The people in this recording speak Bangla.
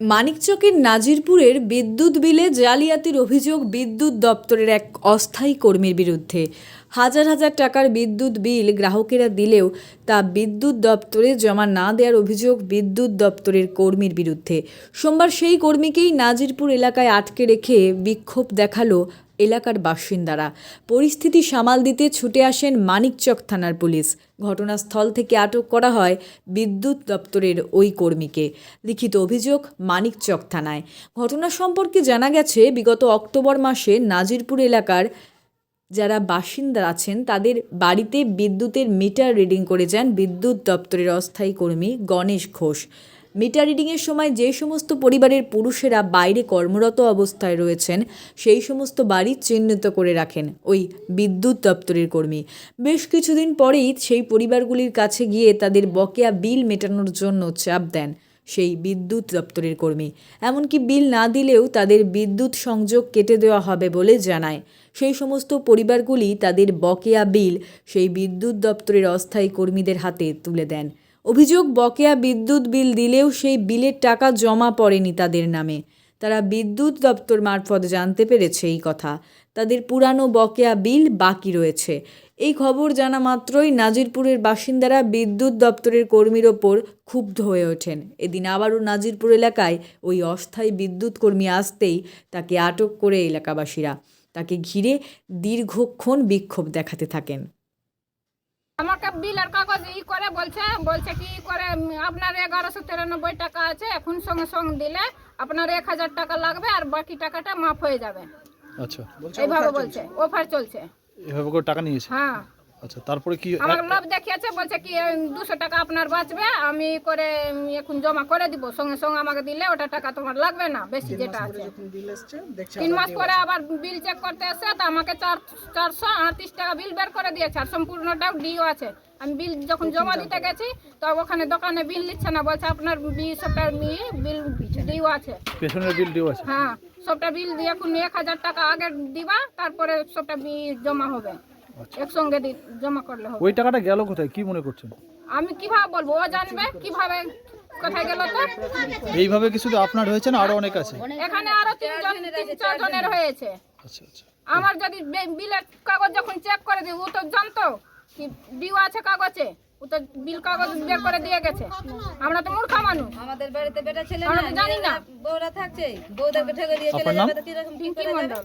মানিকচকের নাজিরপুরের বিদ্যুৎ বিলে জালিয়াতির অভিযোগ বিদ্যুৎ দপ্তরের এক অস্থায়ী কর্মীর বিরুদ্ধে। হাজার হাজার টাকার বিদ্যুৎ বিল গ্রাহকেরা দিলেও তা বিদ্যুৎ দপ্তরে জমা না দেওয়ার অভিযোগ বিদ্যুৎ দপ্তরের কর্মীর বিরুদ্ধে। সোমবার সেই কর্মীকেই নাজিরপুর এলাকায় আটকে রেখে বিক্ষোভ দেখাল এলাকার বাসিন্দারা। পরিস্থিতি সামাল দিতে ছুটে আসেন মানিকচক থানার পুলিশ। ঘটনাস্থল থেকে আটক করা হয় বিদ্যুৎ দপ্তরের ওই কর্মীকে। লিখিত অভিযোগ মানিকচক থানায়। ঘটনা সম্পর্কে জানা গেছে, বিগত অক্টোবর মাসে নাজিরপুর এলাকার যারা বাসিন্দা আছেন, তাদের বাড়িতে বিদ্যুতের মিটার রিডিং করে যান বিদ্যুৎ দপ্তরের অস্থায়ী কর্মী গণেশ ঘোষ। মিটার রিডিংয়ের সময় যে সমস্ত পরিবারের পুরুষেরা বাইরে কর্মরত অবস্থায় রয়েছেন, সেই সমস্ত বাড়ি চিহ্নিত করে রাখেন ওই বিদ্যুৎ দপ্তরের কর্মী। বেশ কিছুদিন পরেই সেই পরিবারগুলির কাছে গিয়ে তাদের বকেয়া বিল মেটানোর জন্য চাপ দেন সেই বিদ্যুৎ দপ্তরের কর্মী। এমনকি বিল না দিলেও তাদের বিদ্যুৎ সংযোগ কেটে দেওয়া হবে বলে জানায়। সেই সমস্ত পরিবারগুলি তাদের বকেয়া বিল সেই বিদ্যুৎ দপ্তরের অস্থায়ী কর্মীদের হাতে তুলে দেন। অভিযোগ, বকেয়া বিদ্যুৎ বিল দিলেও সেই বিলের টাকা জমা পড়েনি তাদের নামে। তারা বিদ্যুৎ দপ্তর মারফত জানতে পেরেছে এই কথা। তাদের পুরানো বকেয়া বিল বাকি রয়েছে। এই খবর জানা মাত্রই নাজিরপুরের বাসিন্দারা বিদ্যুৎ দপ্তরের কর্মীর ওপর ক্ষুব্ধ হয়ে ওঠেন। এদিন আবারও নাজিরপুর এলাকায় ওই অস্থায়ী বিদ্যুৎ কর্মী আসতেই তাকে আটক করে এলাকাবাসীরা। তাকে ঘিরে দীর্ঘক্ষণ বিক্ষোভ দেখাতে থাকেন। আমাকে বিলের কাগজ ই করে বলছে বলছে কি ই করে আপনার এগারোশো তিরানব্বই টাকা আছে এখন সঙ্গে সঙ্গে দিলে আপনার এক হাজার টাকা লাগবে আর বাকি টাকাটা মাফ হয়ে যাবে। আচ্ছা। এইভাবে বলছে অফার চলছে। এভাবে করে টাকা নিয়েছে? হ্যাঁ। আচ্ছা তারপরে কি আমার লোভ দেখিয়েছে বলছে কি দুশো টাকা আপনার বাঁচবে আমি করে এখন জমা করে দিব সঙ্গে সঙ্গে আমাকে দিলে ওটা টাকা তোমার লাগবে না বেশি যেটা আছে। তিন মাস পরে আবার বিল চেক করতে এসে তো আমাকে চার চারশো আটত্রিশ টাকা বিল বের করে দিয়েছে আর সম্পূর্ণটাও ডিও আছে। আমি বিল যখন জমা দিতে গেছি তো ওখানে দোকানে বিল নিচ্ছে না বলছে আপনার বি সবটা মি- বিল ডিও আছে। পেছনের বিল ডিউ আছে? হ্যাঁ সবটা বিল দিয়ে এখন এক হাজার টাকা আগে দিবা তারপরে সবটা বিল জমা হবে। একসঙ্গে জমা করলে হবে। ওই টাকাটা গেল কোথায়? কি মনে করছেন? আমি কীভাবে বলব? ও জানবে কীভাবে কোথায় গেল তো? এইভাবে কি শুধু আপনার হয়েছে না আরও অনেক আছে? এখানে আরও তিনজন তিন চারজনের হয়েছে। আচ্ছা আচ্ছা। আমার যদি বিলের কাগজ যখন চেক করে দিই ও তো জানতো কি ডিউ আছে কাগজে। ও তো বিল কাগজ বের করে দিয়ে গেছে। আমরা তো মূর্খা মানুষ। আমাদের বাড়িতে বেটা ছেলে আমরা না জানি না। বউরা থাকছে। বউদেরকে ঠেকে দিয়ে চলে যাবে তো কীরকম পিঙ্কি মন্ডল